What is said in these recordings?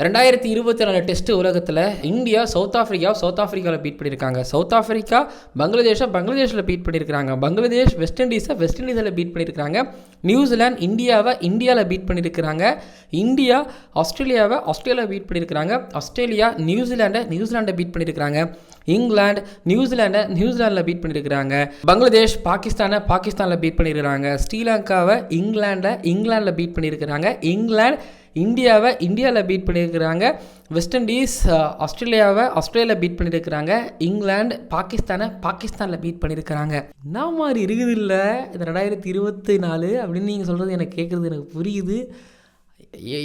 ரெண்டாயிரத்தி இருபத்தி நாலு டெஸ்ட் உலகத்தில் இந்தியா சவுத் ஆஃப்ரிக்கா சவுத் ஆஃப்ரிக்காவில் பீட் பண்ணியிருக்காங்க சவுத் ஆஃப்ரிக்கா பங்களாதேஷை பங்களாதேஷில் பீட் பண்ணியிருக்காங்க பங்களாதேஷ் வெஸ்ட் இண்டீஸை வெஸ்ட் இண்டீஸில் பீட் பண்ணியிருக்காங்க நியூசிலாந்து இந்தியாவை இந்தியாவில் பீட் பண்ணியிருக்கிறாங்க இந்தியா ஆஸ்திரேலியாவை ஆஸ்திரேலியாவில் பீட் பண்ணியிருக்கிறாங்க ஆஸ்திரேலியா நியூசிலாண்டை நியூசிலாண்டை பீட் பண்ணியிருக்கிறாங்க இங்கிலாந்து நியூசிலாண்டை நியூசிலாண்டில் பீட் பண்ணியிருக்கிறாங்க பங்களாதேஷ் பாகிஸ்தானை பாகிஸ்தானில் பீட் பண்ணியிருக்கிறாங்க ஸ்ரீலங்காவை இங்கிலாண்டை இங்கிலாண்டில் பீட் பண்ணியிருக்கிறாங்க இங்கிலாந்து இந்தியாவை இந்தியாவில் பீட் பண்ணியிருக்கிறாங்க வெஸ்ட் இண்டீஸ் ஆஸ்திரேலியாவை ஆஸ்திரேலியாவில் பீட் பண்ணியிருக்கிறாங்க இங்கிலாந்து பாகிஸ்தானை பாகிஸ்தானில் பீட் பண்ணியிருக்கிறாங்க என்ன மாதிரி இருக்குது இல்லை? இந்த ரெண்டாயிரத்தி இருபத்தி நாலு அப்படின்னு நீங்கள் சொல்கிறது எனக்கு கேட்குறது எனக்கு புரியுது.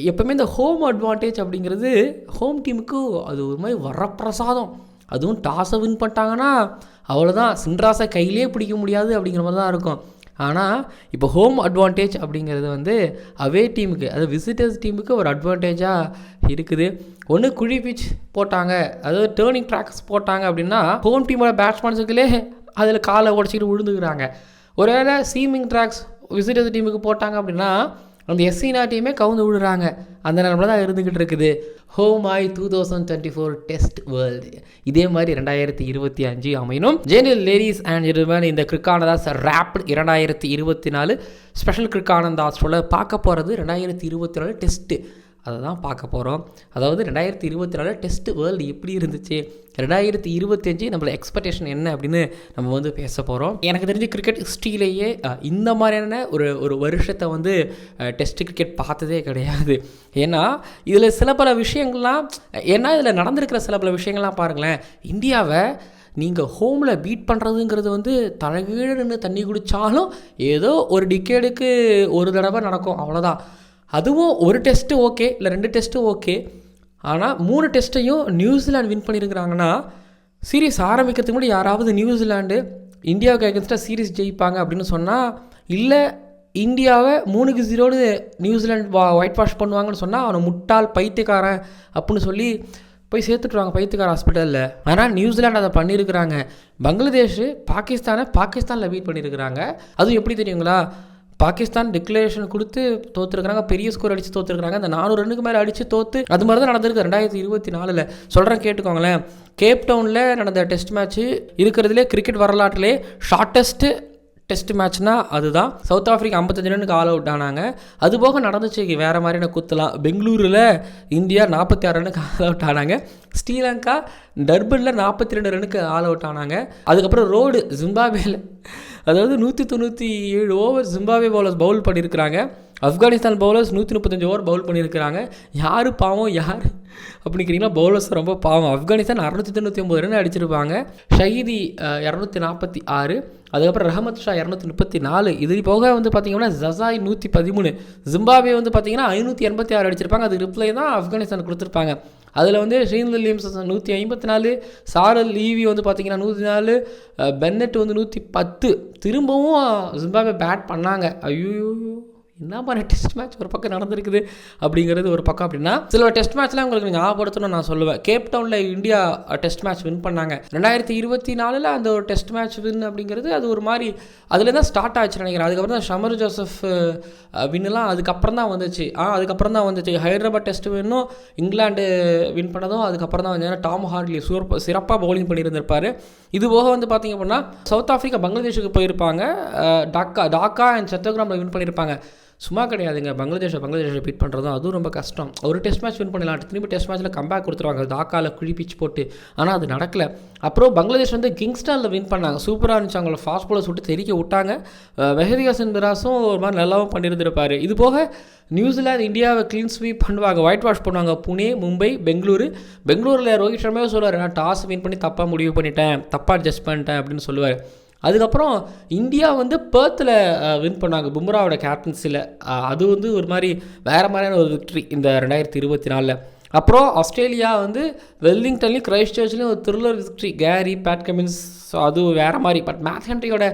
எப்போவுமே இந்த ஹோம் அட்வான்டேஜ் அப்படிங்கிறது ஹோம் டீமுக்கு அது ஒரு மாதிரி வரப்பிரசாதம். அதுவும் டாஸை வின் பண்ணிட்டாங்கன்னா அவ்வளோதான் சின்ராஸை கையிலே பிடிக்க முடியாது அப்படிங்கிற மாதிரி தான் இருக்கும். ஆனால் இப்போ ஹோம் அட்வான்டேஜ் அப்படிங்கிறது வந்து அவே டீமுக்கு அது விசிட்டர்ஸ் டீமுக்கு ஒரு அட்வான்டேஜாக இருக்குது. ஒன்று குழி பிச் போட்டாங்க அதாவது டேர்னிங் ட்ராக்ஸ் போட்டாங்க அப்படின்னா ஹோம் டீமோட பேட்ஸ்மேன்ஸுக்குள்ளே அதில் காலை உடச்சிக்கிட்டு விழுந்துக்கிறாங்க ஒருவேளை சீமிங் ட்ராக்ஸ் விசிட்டர்ஸ் டீமுக்கு போட்டாங்க அப்படின்னா அந்த எஸ்சி நாட்டையுமே கவுந்து விடுறாங்க. அந்த நிலமில் தான் இருந்துக்கிட்டு இருக்குது. Home I two thousand twenty four test world இதே மாதிரி ரெண்டாயிரத்தி இருபத்தி அஞ்சு அமையணும். ஜெனரல் லேடிஸ் அண்ட் ஜென்டில்மேன் இந்த கிரிக்கானதாஸ் ரேப்பிட் இரண்டாயிரத்தி இருபத்தி நாலு. ஸ்பெஷல் கிரிக்கானந்தாஸோட பார்க்க போகிறது ரெண்டாயிரத்தி இருபத்தி நாலு டெஸ்ட்டு அதை தான் பார்க்க போகிறோம் அதாவது ரெண்டாயிரத்தி இருபத்தி நாலு டெஸ்ட் வேர்ல்டு எப்படி இருந்துச்சு? ரெண்டாயிரத்தி இருபத்தஞ்சு நம்மளோட எக்ஸ்பெக்டேஷன் என்ன அப்படின்னு நம்ம வந்து பேச போகிறோம் எனக்கு தெரிஞ்சு கிரிக்கெட் ஹிஸ்ட்ரியிலேயே இந்த மாதிரியான ஒரு ஒரு வருஷத்தை வந்து டெஸ்ட் கிரிக்கெட் பார்த்ததே கிடையாது. ஏன்னா இதில் சில பல விஷயங்கள்லாம் ஏன்னா இதில் நடந்திருக்கிற சில பல விஷயங்கள்லாம் பாருங்களேன். இந்தியாவை நீங்கள் ஹோமில் பீட் பண்ணுறதுங்கிறது வந்து தலைகீழ நின்று தண்ணி குடித்தாலும் ஏதோ ஒரு டிக்கேடுக்கு ஒரு தடவை நடக்கும். அவ்வளோதான் அதுவும் ஒரு டெஸ்ட்டு ஓகே இல்லை ரெண்டு டெஸ்ட்டு ஓகே ஆனால் மூணு டெஸ்ட்டையும் நியூசிலாந்து வின் பண்ணியிருக்கிறாங்கன்னா சீரீஸ் ஆரம்பிக்கிறதுக்கு முன்னாடி யாராவது நியூசிலாண்டு இந்தியாவுக்கு அகேன்ஸ்டாக சீரீஸ் ஜெயிப்பாங்க அப்படின்னு சொன்னால் இல்லை இந்தியாவை மூணுக்கு ஜீரோடு நியூசிலாண்டு வா ஒயிட் வாஷ் பண்ணுவாங்கன்னு சொன்னால் அவனை முட்டாள் பைத்தியக்காரன் அப்படின்னு சொல்லி போய் சேர்த்துட்ருவாங்க பைத்தியக்கார ஹாஸ்பிட்டலில் ஆனால் நியூசிலாண்டு அதை பண்ணியிருக்கிறாங்க பங்களாதேஷ் பாகிஸ்தானை பாகிஸ்தானில் பீட் பண்ணியிருக்கிறாங்க அதுவும் எப்படி தெரியுங்களா? பாகிஸ்தான் டிக்ளரேஷன் கொடுத்து தோத்துருக்காங்க பெரிய ஸ்கோர் அடித்து தோத்துருக்காங்க அந்த நானூறு ரன்னுக்கு மேலே அடித்து தோத்து அது மாதிரி தான் நடந்திருக்கு ரெண்டாயிரத்தி இருபத்தி நாலில். சொல்கிறேன் கேட்டுக்கோங்களேன். கேப் டவுனில் நடந்த டெஸ்ட் மேட்ச்சு இருக்கிறதுலே கிரிக்கெட் வரலாற்றிலே ஷார்ட்டஸ்ட்டு டெஸ்ட் மேட்ச்னா அதுதான். சவுத் ஆஃப்ரிக்கா ஐம்பத்தஞ்சு ரன்னுக்கு ஆல் அவுட் ஆனாங்க. அது போக நடந்துச்சு வேறு மாதிரியான குத்தலாம் பெங்களூரில் இந்தியா நாற்பத்தி ஆறு ரன்னுக்கு ஆல் அவுட் ஆனாங்க. ஸ்ரீலங்கா டர்பனில் நாற்பத்தி ரெண்டு ரன்னுக்கு ஆல் அவுட் ஆனாங்க. அதுக்கப்புறம் ரோடு ஜிம்பாபேல அதாவது நூற்றி தொண்ணூற்றி ஏழு ஓவர் ஜிம்பாவே பவுலர்ஸ் பவுல் பண்ணியிருக்கிறாங்க. ஆப்கானிஸ்தான் பவுலர்ஸ் நூற்றி முப்பத்தஞ்சு ஓவர் பவுல் பண்ணியிருக்கிறாங்க. யார் பாவம்? யார்? அப்படிங்கிறீங்களா பவுலர்ஸ் ரொம்ப பாவம். ஆப்கானிஸ்தான் அறுநூத்தி தொண்ணூற்றி ஒம்பது ரன் அடிச்சிருப்பாங்க. ஷஹீதி இரநூத்தி நாற்பத்தி ஆறு. அதுக்கப்புறம் ரஹமத் ஷா இரநூத்தி முப்பத்தி நாலு. இது போக வந்து பார்த்தீங்கன்னா ஜசாய் நூற்றி பதிமூணு. ஜிம்பாபே வந்து பார்த்தீங்கன்னா ஐநூற்றி எண்பத்தி ஆறு அடிச்சிருப்பாங்க. அது ரிப்ளை தான் ஆப்கானிஸ்தான் கொடுத்துருப்பாங்க. அதில் வந்து ஷீன் வில்லியம்ஸ் நூற்றி ஐம்பத்தி நாலு சாரல் லீவி வந்து பார்த்தீங்கன்னா நூற்றி நாலு பென்னெட் பென்னட் வந்து நூற்றி பத்து. திரும்பவும் ஜிம்பாபே பேட் பண்ணாங்க. ஐயோ என்ன மாதிரி டெஸ்ட் மேட்ச் ஒரு பக்கம் நடந்திருக்குது அப்படிங்கிறது ஒரு பக்கம் அப்படின்னா சில டெஸ்ட் மேட்ச்லாம் உங்களுக்கு ஞாபகப்படுத்தணும் நான் சொல்லுவேன். கேப் டவுனில் இந்தியா டெஸ்ட் மேட்ச் வின் பண்ணாங்க. ரெண்டாயிரத்தி இருபத்தி நாலில் அந்த ஒரு டெஸ்ட் மேட்ச் வின் அப்படிங்கிறது அது ஒரு மாதிரி அதில் தான் ஸ்டார்ட் ஆச்சு நினைக்கிறேன். அதுக்கப்புறம் தான் ஷமர் ஜோசப் வின்னுலாம் அதுக்கப்புறம் தான் வந்துச்சு. ஆ அதுக்கப்புறம் தான் வந்துச்சு. ஹைதராபாத் டெஸ்ட் வின்னும் இங்கிலாண்டு வின் பண்ணதும் அதுக்கப்புறம் தான் வந்து ஏன்னா டாம் ஹார்ட்லி சூப்பர் சிறப்பாக பவுலிங் பண்ணியிருந்திருப்பார். இது போக வந்து பார்த்தீங்க அப்படின்னா சவுத் ஆஃப்ரிக்கா பங்களாதேஷுக்கு போயிருப்பாங்க. டாக்கா டாக்கா அண்ட் சத்தோகிராமில் வின் பண்ணியிருப்பாங்க. சும்மா கிடையாதுங்க. பங்களாதேஷை பங்களாதேஷை பீட் பண்ணுறதும் அதுவும் ரொம்ப கஷ்டம். ஒரு டெஸ்ட் மேட்ச் வின் பண்ணலாம் திரும்பி டெஸ்ட் மேட்ச்சில் கம்பேக் கொடுத்துருவாங்க. தாக்காவில் குழி பிச் போட்டு. ஆனால் அது நடக்கலை. அப்புறம் பங்களாதேஷ் வந்து கிங்ஸ்டானில் வின் பண்ணாங்க. சூப்பராக இருந்துச்சு. அவங்கள ஃபாஸ்ட் பாலர்ஸ் சுட்டு தெரிக்க விட்டாங்க. அஹ், மெஹதி மிராஸும் ஒரு மாதிரி நல்லாவும் பண்ணியிருந்திருப்பார் இது போக நியூசிலாந்து இந்தியாவை க்ளீன் ஸ்வீப் பண்ணுவாங்க. ஒயிட் வாஷ் பண்ணுவாங்க. புனே மும்பை பெங்களூரு. பெங்களூரில் ரோஹித் சர்மாவே சொல்லுவார் நான் டாஸ் வின் பண்ணி தப்பாக முடிவு பண்ணிட்டேன். தப்பாக அட்ஜஸ்ட் பண்ணிட்டேன் அப்படின்னு சொல்லுவார். அதுக்கப்புறம் இந்தியா வந்து பேர்த்தில் வின் பண்ணாங்க. பும்ராவோட கேப்டன்சியில் அது வந்து ஒரு மாதிரி வேறு மாதிரியான ஒரு விக்ட்ரி இந்த ரெண்டாயிரத்தி இருபத்தி நாலில். அப்புறம் ஆஸ்திரேலியா வந்து வெல்லிங்டன்லேயும் கிரைஸ்ட் சர்ச்லேயும் ஒரு thriller victory Carey Pat Cummins so அது வேறு மாதிரி. பட் மேத் ஹென்ரியோட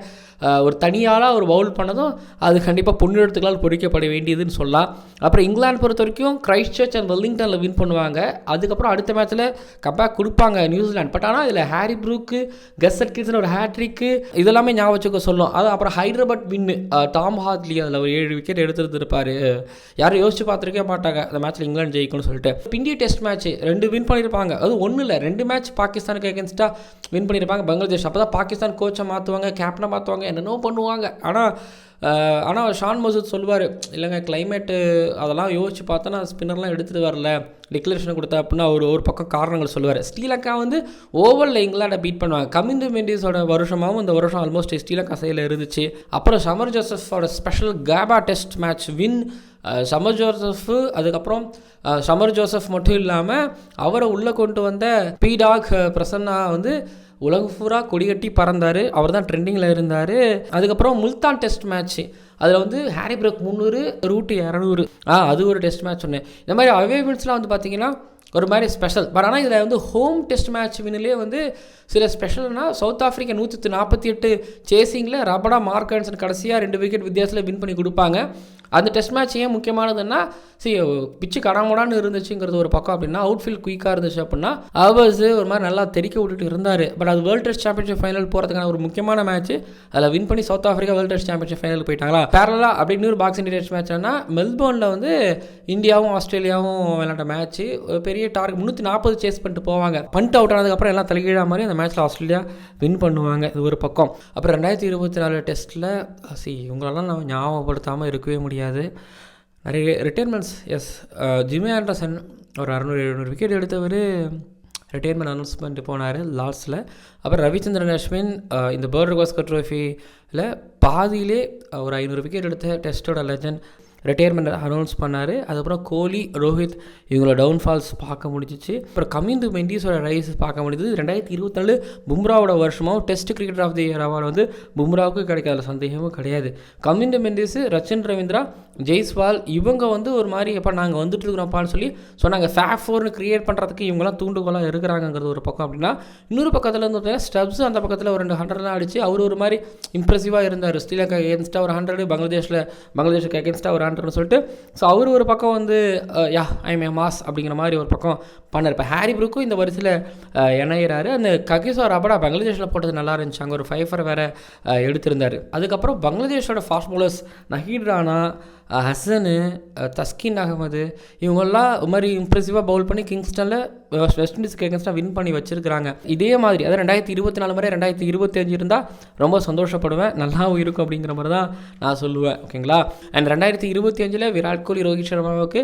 ஒரு தனியாளாக ஒரு பவுல் பண்ணதும் அது கண்டிப்பாக பொன்னெழுத்துக்களால் பொறிக்கப்பட வேண்டியதுன்னு சொல்லலாம். அப்புறம் இங்கிலாந்து பொறுத்த வரைக்கும் கிரைஸ்ட் சர்ச் அண்ட் வெல்லிங்டனில் வின் பண்ணுவாங்க. அதுக்கப்புறம் அடுத்த மேட்ச்சில் கம்பேக் கொடுப்பாங்க நியூசிலாந்து. பட் ஆனால் இதில் ஹாரி ப்ரூக்கு கஸ் அட்கின்சன் ஒரு ஹேட்ரிக்கு இதெல்லாமே ஞாபகம் வச்சுக்க சொல்லும் அது அப்புறம் ஹைதராபாத் வின்னு டாம் ஹார்ட்லி அதில் ஒரு ஏழு விக்கெட் எடுத்துருந்துருப்பார். யாரும் யோசிச்சு பார்த்துருக்கே மாட்டாங்க அந்த மேட்ச்சில் இங்கிலாந்து ஜெயிக்கணும்னு சொல்லிட்டு. இந்திய டெஸ்ட் மேட்ச் ரெண்டு வின் பண்ணியிருப்பாங்க அது ஒன்றும் இல்லை. ரெண்டு மேட்ச் பாகிஸ்தானுக்கு எகென்ஸ்டாக வின் பண்ணியிருப்பாங்க பங்களாதேஷ். அப்போ தான் பாகிஸ்தான் கோச்சை மாற்றுவாங்க கேப்டனை மாற்றுவாங்க என்னென்னோ பண்ணுவாங்க. ஆனால் ஆனால் ஷான் மசூத் சொல்லுவார் இல்லைங்க கிளைமேட்டு அதெல்லாம் யோசிச்சு நான் ஸ்பின்னர்லாம் எடுத்துகிட்டு வரல. டிக்ளரேஷன் கொடுத்தா அப்படின்னா அவர் ஒரு பக்கம் காரணங்கள் சொல்லுவார். ஸ்ரீலங்கா வந்து ஓவரில் இங்கிலாண்டை பீட் பண்ணுவாங்க. கமிந்து மெண்டிஸோட வருஷமாகவும் இந்த வருஷம் ஆல்மோஸ்ட் ஸ்ரீலங்கா சைடில் இருந்துச்சு. அப்புறம் Shamar ஜோசஃபோட special Gabba test match win Shamar Joseph அதுக்கப்புறம் சமர் ஜோசப் மட்டும் இல்லாமல் அவரை உள்ளே கொண்டு வந்த பீடாக் பிரசன்னா வந்து உலகம் பூரா கொடிகட்டி பறந்தார். அவர் தான் ட்ரெண்டிங்கில் இருந்தார். அதுக்கப்புறம் முல்தான் டெஸ்ட் மேட்ச்சு அதில் வந்து ஹாரி பிரேக் முந்நூறு ரூட்டு இரநூறு. ஆ அது ஒரு டெஸ்ட் மேட்ச் ஒன்று இந்த மாதிரி அவைபிள்ஸ்லாம் வந்து பார்த்தீங்கன்னா ஒரு மாதிரி ஸ்பெஷல் பட் ஆனால் இதில் வந்து ஹோம் டெஸ்ட் மேட்ச் வினிலே வந்து சில ஸ்பெஷல்னால் சவுத் ஆஃப்ரிக்கா நூற்றி நாற்பத்தி எட்டு சேசிங்கில் ரபடா மார்க்கன்சன் கடைசியாக ரெண்டு விக்கெட் வித்தியாசத்தில் வின் பண்ணி கொடுப்பாங்க. அந்த டெஸ்ட் மேட்ச் ஏன் முக்கியமானதுன்னா சரி பிச்சு கடமுடான்னு இருந்துச்சுங்கிறது ஒரு பக்கம் அப்படின்னா அவுட்ஃபீல்ட் குயிக்காக இருந்துச்சு அப்படின்னா அவர்ஸ் ஒரு மாதிரி நல்லா தெறிக்க விட்டுட்டு இருந்தார். பட் அது வேர்ல்டு டெஸ்ட் சாம்பியன்ஷிப் ஃபைனல் போகிறதுக்கான ஒரு முக்கியமான மேட்ச் அதில் வின் பண்ணி South Africa world test championship final போயிட்டாங்களா? பேரலாக அப்படி இன்னொரு பாக்ஸிங் டெஸ்ட் மேட்ச்னா மெல்போர்னில் வந்து இந்தியாவும் ஆஸ்திரேலியாவும் விளையாண்ட மேட்ச் ஒரு பெரிய டார்கெட் முந்நூற்றி நாற்பது சேஸ் பண்ணிட்டு போவாங்க. பண்ட் அவுட் ஆனதுக்கப்புறம் எல்லாம் தலைகீழா மாதிரி அந்த மேட்ச்சில் ஆஸ்திரேலியா வின் பண்ணுவாங்க. இது ஒரு பக்கம். அப்புறம் ரெண்டாயிரத்தி இருபத்தி நாலு டெஸ்ட்டில் சி இவங்களெல்லாம் நான் ஞாபகப்படுத்தாமல் இருக்கவே முடியாது. நிறைய ரிட்டைர்மெண்ட்ஸ் எஸ் ஜிம்மி ஆண்டர்சன் ஒரு அறநூறு எழுநூறு விக்கெட் எடுத்தவர் ரிட்டையர்மெண்ட் அனௌன்ஸ்மெண்ட் போனார் லாஸ்ட்டில் அப்புறம் ரவிச்சந்திரன் அஸ்வின் இந்த பேர்டு கோஸ்கர் ட்ரோஃபியில் பாதியிலே ஒரு ஐநூறு விக்கெட் எடுத்த டெஸ்ட்டோட லெஜண்ட் ரிட்டையர்மெண்ட் அனௌன்ஸ் பண்ணார். அதுக்கப்புறம் கோலி ரோஹித் இவங்களோட டவுன்ஃபால்ஸ் பார்க்க முடிஞ்சிச்சு. அப்புறம் கமிந்து மெண்டிஸோட ரைஸ் பார்க்க முடிஞ்சது. ரெண்டாயிரத்தி இருபத்தாலு பும்ராவோட வருஷமும் test cricket of the year award வந்து பும்ராவுக்கு கிடைக்காத. சந்தேகமும் கிடையாது. கமிந்து மெண்டிஸ் ரச்சன் ரவீந்திரா ஜெய்ஸ்வால் இவங்க வந்து ஒரு மாதிரி எப்போ நாங்கள் வந்துட்டு இருக்கிறோம்ப்பான்னு சொல்லி சொன்னாங்க. ஃபேப் ஃபோர்னு கிரியேட் பண்ணுறதுக்கு இவங்கெல்லாம் தூண்டுகோலாக இருக்கிறாங்கங்கிறது ஒரு பக்கம் அப்படின்னா இன்னொரு பக்கத்தில் வந்து பார்த்தீங்கன்னா ஸ்டப்ஸ் அந்த பக்கத்தில் ஒரு ரெண்டு ஹண்ட்ரட்லாம் அடிச்சு அவர் ஒரு மாதிரி இம்ப்ரெசிவாக இருந்தார். ஸ்ரீலங்கா எகேன்ஸ்டாக ஒரு ஹண்ட்ரட் பங்களாதேஷில் பங்களாதேஷுக்கு எகேன்ஸ்டாக ஒரு பண்ணுறான்னு சொல்லிட்டு ஸோ அவர் ஒரு பக்கம் வந்து யா ஐ மே மாஸ் அப்படிங்கிற மாதிரி ஒரு பக்கம் பண்ணார். இப்போ ஹாரி ப்ரூக்கும் இந்த வரிசையில் uh, இணையிறாரு. அந்த ககிசோ ரபடா பங்களாதேஷில் போட்டது நல்லா இருந்துச்சு. அங்கே ஒரு ஃபைஃபர் வேறு uh, எடுத்திருந்தார். அதுக்கப்புறம் பங்களாதேஷோட ஃபாஸ்ட் bowlers நஹீட் ஹசனு தஸ்கின் அகமது இவங்கெல்லாம் இது மாதிரி இம்ப்ரெசிவாக பவுல் பண்ணி கிங்ஸ்டனில் வெஸ்ட் இண்டீஸ்க்கு எகென்ஸ்டாக வின் பண்ணி வச்சுருக்கிறாங்க. இதே மாதிரி அதாவது ரெண்டாயிரத்தி இருபத்தி நாலு மாதிரி ரெண்டாயிரத்தி இருபத்தஞ்சு இருந்தால் ரொம்ப சந்தோஷப்படுவேன் நல்லாவும் இருக்கும் அப்படிங்கிற மாதிரி தான் நான் சொல்லுவேன் ஓகேங்களா அண்ட் ரெண்டாயிரத்தி இருபத்தி அஞ்சில் விராட் கோலி ரோஹித் சர்மாவுக்கு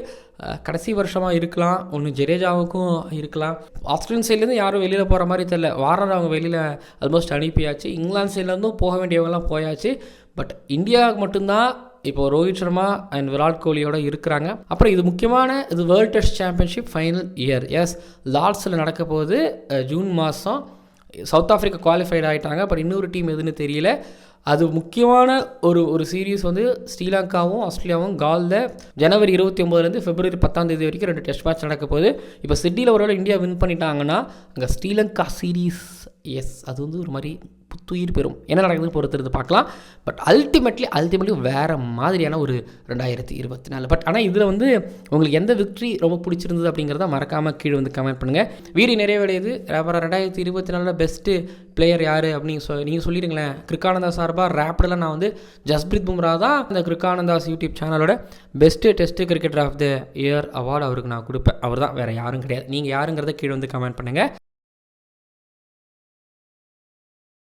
கடைசி வருஷமாக இருக்கலாம் ஒன்று ஜடேஜாவுக்கும் இருக்கலாம். ஆஸ்திரேலியன் சைட்லேருந்து யாரும் வெளியில் போகிற மாதிரி தெரில வாரர் அவங்க வெளியில் ஆல்மோஸ்ட் அனுப்பியாச்சு. இங்கிலாந்து சைட்லேருந்தும் போக வேண்டியவங்கலாம் போயாச்சு. பட் இந்தியாவுக்கு மட்டும்தான் இப்போ ரோஹித் சர்மா அண்ட் விராட் கோலியோட இருக்கிறாங்க. அப்புறம் இது முக்கியமான இது world test championship final year is லார்ட்ஸில் நடக்க போகுது ஜூன் மாதம் சவுத் ஆஃப்ரிக்கா குவாலிஃபைட் ஆகிட்டாங்க பட் இன்னொரு டீம் எதுன்னு தெரியல. அது முக்கியமான ஒரு ஒரு சீரீஸ் வந்து ஸ்ரீலங்காவும் ஆஸ்திரேலியாவும் காலில் ஜனவரி இருபத்தி ஒம்பதுலேருந்து பிப்ரவரி பத்தாம் தேதி வரைக்கும் ரெண்டு டெஸ்ட் மேட்ச் நடக்க போகுது. இப்போ சிட்டியில் ஒருவேளை இந்தியா வின் பண்ணிட்டாங்கன்னா அங்கே ஸ்ரீலங்கா சீரீஸ் எஸ் அது வந்து ஒரு மாதிரி புத்துயிர் பெறும். என்ன நடக்குதுன்னு பொறுத்திருந்து பார்க்கலாம். பட் அல்டிமேட்லி அல்டிமேட்லி வேறு மாதிரியான ஒரு ரெண்டாயிரத்தி இருபத்தி நாலு. பட் ஆனால் இதில் வந்து உங்களுக்கு எந்த விக்ட்ரி ரொம்ப பிடிச்சிருந்தது அப்படிங்கிறத மறக்காமல் கீழே வந்து கமெண்ட் பண்ணுங்கள் வீடு நிறைவடையுது. அப்புறம் ரெண்டாயிரத்தி இருபத்தி நாலில் பெஸ்ட்டு பிளேயர் யார் அப்படின்னு சொ நீங்கள் சொல்லிடுங்களேன். கிருக்கானந்தா சார்பாக ரேப்பிடில் நான் வந்து ஜஸ்பிரித் பும்ரா தான் இந்த கிருக்கானந்தாஸ் யூடியூப் சேனலோட best test cricketer of the year award அவருக்கு நான் கொடுப்பேன். அவர் தான் வேறு யாரும் கிடையாது. நீங்கள் யாருங்கிறத கீழே வந்து கமெண்ட் பண்ணுங்கள்